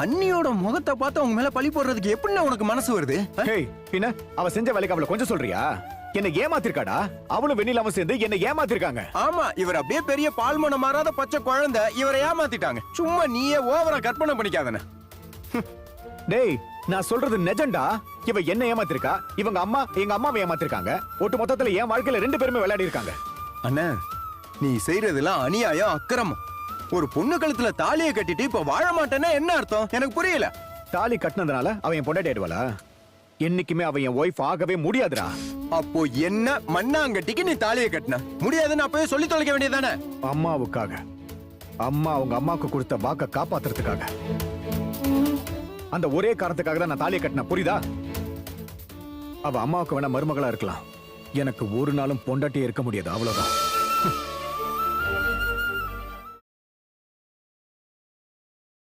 அண்ணியோட முகத்தை பார்த்து அவங்க மேல பழி போடுறதுக்கு எப்படிண்ணே உனக்கு மனசு வருது? ஹேய் பின்ன அவ செஞ்ச வேலைக்கு அவளை கொஞ்சம் சொல்றியா? என்ன ஏமாத்திருக்காடா? அவளும் வெண்ணிலாவும் சேர்ந்து என்ன ஏமாத்திருக்காங்க. ஆமா இவர் அப்படியே பெரிய பால்மனம் மாறாத பச்சை குழந்தை இவரை ஏமாத்திட்டாங்க. சும்மா நீயே ஓவரா கற்பனை பண்ணிக்காதன. டேய் நான் சொல்றது நிஜம்டா? இவ என்ன ஏமாத்திருக்கா? இவங்க அம்மா எங்க அம்மாவை ஏமாத்திருக்காங்க. ஒட்டு மொத்தத்துல என் வாழ்க்கையில ரெண்டு பேருமே விளையாடி இருக்காங்க அண்ணா நீ செய்யறதெல்லாம் அநியாயம் அக்கிரமம். ஒரு பொண்ணு கழுத்துல தாலியை கட்டிட்டு இப்ப வாழ மாட்டேன்னா என்ன அர்த்தம்? எனக்கு புரியல. தாலி கட்டினதுனால அவன் என் பொண்டாட்டி ஆயிடுவாளா? என்னைக்குமே அவன் என் ஒய்ஃப் ஆகவே முடியாதுடா. அப்போ என்ன மண்ணாங்கட்டிக்கு நீ தாலியை கட்டின? முடியாதுன்னு அப்பவே சொல்லி தொலைக்க வேண்டியதானே அம்மாவுக்காக. அம்மா அவங்க அம்மாவுக்கு கொடுத்த வாக்க காப்பாத்துறதுக்காக. அந்த ஒரே காரணத்துக்காக தான் நான் தாலியை கட்டினேன் புரியுதா? அவ அம்மாவுக்கு வேணா மருமகளா இருக்கலாம். எனக்கு ஒரு நாளும் பொண்டாட்டியே இருக்க முடியாது. அவ்வளவுதான்.